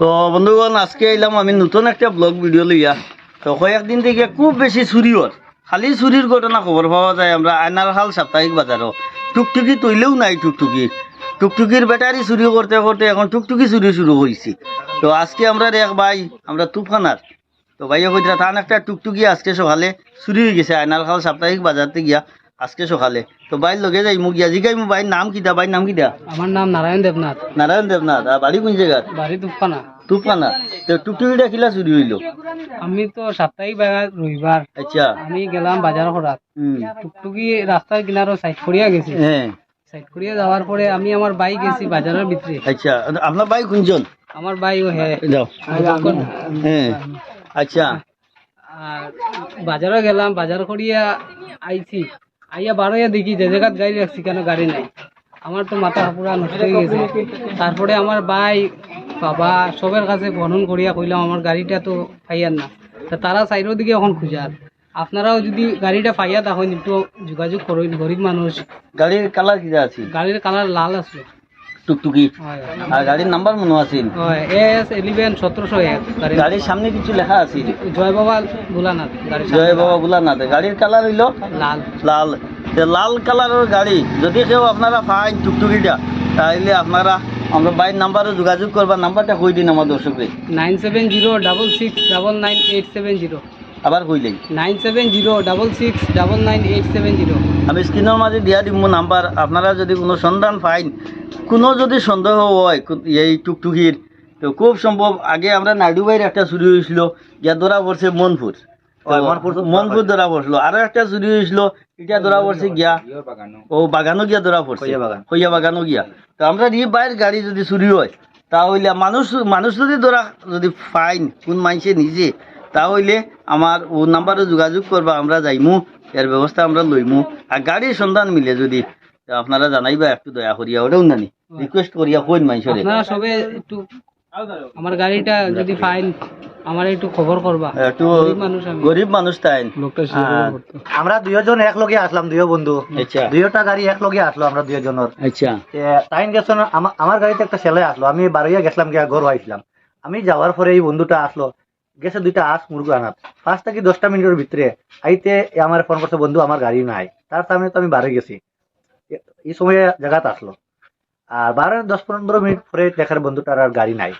তো বন্ধুগণ, আজকে এলাম আমি নতুন একটা ব্লগ ভিডিও লইয়া তো কয়েকদিন থেকে খুব বেশি চুরির খালি চুরির ঘটনা খবর পাওয়া যায় আমরা আয়নারহাল সাপ্তাহিক বাজারও টুকটুকি তৈলেও নাই টুকটুকি। টুকটুকির ব্যাটারি চুরি করতে করতে এখন টুকটুকি চুরি শুরু হয়েছি তো আজকে আমরা এক ভাই, আমরা তুফানার তো ভাইয়া কইরা তান একটা টুকটুকি আজকে সকালে চুরি হয়ে গেছে আয়নারহাল সাপ্তাহিক বাজারতে গিয়া। আজকে সকালে। তো বাইর লগে যাই মোক গিয়া জিগাই ভাইয়ের নাম কিটা ভাইয়ের নাম কিটা আমার নাম নারায়ণ দেবনাথ নারায়ণ দেবনাথ আর বাড়ি কোন জায়গার বাড়ি তুফানা তুফানা তো টুকটুকিটা কিলা চুরি হইল? আমি তো সাপ্তাহিক বাজার রবিবার আচ্ছা। আমি গেলাম বাজার করাত টুকটুকি রাস্তার কিনারও সাইড করিয়া গেছি। হ্যাঁ সাইড করিয়া যাওয়ার পরে আমি আমার বাইক গেছি বাজারের ভিতরে আচ্ছা। আপনার ভাই কোনজন? আমার বাই ও হ্যাঁ যাও হ্যাঁ আচ্ছা। আর বাজারে গেলাম বাজার করিয়া আইছি। আইয়া বারোয়া দেখি যে জায়গাত গাড়ি রাখছি কেন গাড়ি নাই? আমার তো মাথা পুরা নষ্ট হয়ে গেছে। তারপরে আমার ভাই বাবা সবের কাছে বর্ণন করিয়া কইলাম আমার গাড়িটা তো ফাইয়ার না। তা তারা সাইডের দিকে এখন খুঁজার আপনারাও যদি গাড়িটা ফাইয়া তখন একটু যোগাযোগ করুন গরিব মানুষ। গাড়ির কালার কিটা আছে? গাড়ির কালার লাল আছে। টুকটুকি। আর গাড়ির নাম্বার মনে আছে? এস ইলেভেন সতেরোশো এক গাড়ি গাড়ির সামনে কিছু লেখা আছে? জয় বাবা ভোলানাথ গাড়ি জয় বাবা বলা না গাড়ির কালার হইল লাল। লাল। লাল কালারের গাড়ি। যদি কেউ আপনারা পাই টুকটুকিটা তাহলে আপনারা আমরা বাইর নাম্বারও যোগাযোগ করবা। নাম্বারটা কই দিন আমার দর্শকরে nine seven zero double six double nine eight seven zero. আবার কইলেই nine seven zero double six double nine eight seven zero. আমি স্ক্রিনের মাঝে দিয়া দিব নাম্বার আপনারা যদি কোনো সন্ধান পাইন কোনো যদি সন্দেহ হয় এই টুকটুকির তো খুব সম্ভব আগে আমরা নাইডু ভাইয়ের একটা চুরি হয়েছিল গিয়া ধরা পড়ছে মনপুর। মনপুর ধরা পড়ছিল। আরও একটা চুরি হয়েছিল এটা ধরা পড়ছে গিয়া। ও বাগানও গিয়া ধরা পড়ছে। হইয়া বাগানও গিয়া। তো আমরা এই বাইরের গাড়ি যদি চুরি হয় তাহলে মানুষ মানুষ যদি ধরা যদি ফাইন কোন মানুষে নিজে তাহলে আমার ও নাম্বারে যোগাযোগ করবা আমরা যাইমু এর ব্যবস্থা আমরা লইমু। আর গাড়ির সন্ধান মিলে যদি আপনারা জানাইবা একটু দয়া করিয়া ওটাও নানি রিকোয়েস্ট করিয়া কইন মানুষরে আপনারা সবে একটু আমার গাড়িটা যদি ফাইন আমার একটু খবর করবা। একটু গরিব মানুষ আমি। গরিব মানুষ তাই। আমরা দুইজন এক লগে আসলাম দুইও বন্ধু। আচ্ছা। দুইটা গাড়ি এক লগে আসলো আমরা দুইজনের। আচ্ছা। টাইম গেছেন আমা- আমার গাড়িতে একটা ছেলে আসলো আমি বারোইয়া গেছিলাম গিয়া ঘর আইছিলাম। আমি যাওয়ার পরে এই বন্ধুটা আসলো গেছে দুইটা আস মুরগু আনাত। পাঁচ থেকে দশটা মিনিটের ভিতরে আইতে আমার ফোন করছে বন্ধু আমার গাড়ি নাই। তার সামনে তো আমি বারে গেছি। এই সময় জায়গাত আসলো। আর বারো দশ পনেরো মিনিট পরে দেখার বন্ধুটার আর গাড়ি নাই।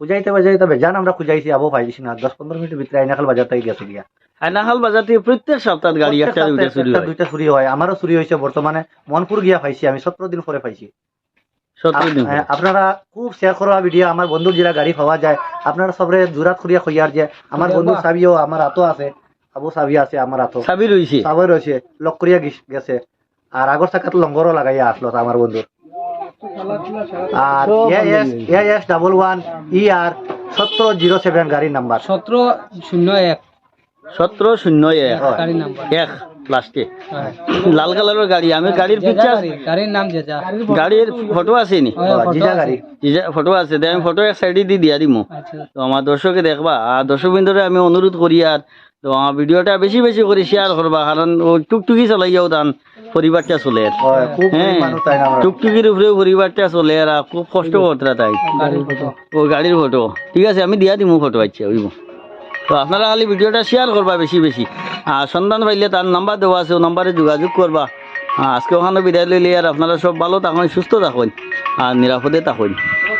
খুঁজাইতে বাজাইতে বেজান আমরা খুঁজাইছি আবো পাইছি না। দশ পনেরো মিনিটের ভিতরে আইনাখাল বাজার থেকে গেছে গিয়া। আয়নাহাল বাজার থেকে প্রত্যেক সপ্তাহ গাড়ি একটা দুইটা চুরি হয় দুইটা চুরি হয়। আমারও চুরি হয়েছে বর্তমানে মনপুর গিয়া পাইছি আমি সতেরো দিন পরে পাইছি। আপনারা খুব শেয়ার করা ভিডিও আমার বন্ধুর যেটা গাড়ি পাওয়া যায় আপনারা সবরে জোরাত করিয়া কইয়ার যে আমার বন্ধু চাবিও আমার হাতও আছে। আবু চাবি আছে আমার হাতও চাবি রয়েছে চাবই রয়েছে লক করিয়া গেছে। আর আগর চাকাত লঙ্গরও লাগাইয়া আসলো আমার বন্ধুর। আর A S double one E R সতেরো জিরো সেভেন গাড়ির নাম্বার। সতেরো শূন্য এক। সতেরো শূন্য এক। গাড়ির নাম্বার। এক। লাস্টে লাল কালারের গাড়ি আমি গাড়ির জেজা পিকচার গাড়ির নাম জেজা। গাড়ির ফটো আছে নি হয়, ফটো জিজা আছে। ফটো আছে দে আমি ফটো এক সাইডে দি দিয়া দিমু আচ্ছা। তো আমার দর্শকে দেখবা আর দর্শক বিন্দুরে আমি অনুরোধ করি আর তো আমার ভিডিওটা বেশি বেশি করে শেয়ার করবা কারণ ও টুকটুকি চলাইয়াও তান পরিবারটা চলে। আর। হয়, খুব মানুষ তাই না আমরা? টুকটুকির উপরেও পরিবারটা চলে আর খুব কষ্ট করতে তাই। গাড়ির ফটো ও গাড়ির ফটো ঠিক আছে আমি দিয়া দিমু ফটো আচ্ছা ওইব তো আপনারা খালি ভিডিওটা শেয়ার করবা বেশি বেশি। সন্ধান পাইলে তার নাম্বার দেওয়া আছে, ও নাম্বারে যোগাযোগ করবা। আজকে ওখানে বিদায় লইলে আর আপনারা সব ভালো থাকুন, সুস্থ থাকুন, আর নিরাপদে থাকুন।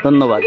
ধন্যবাদ।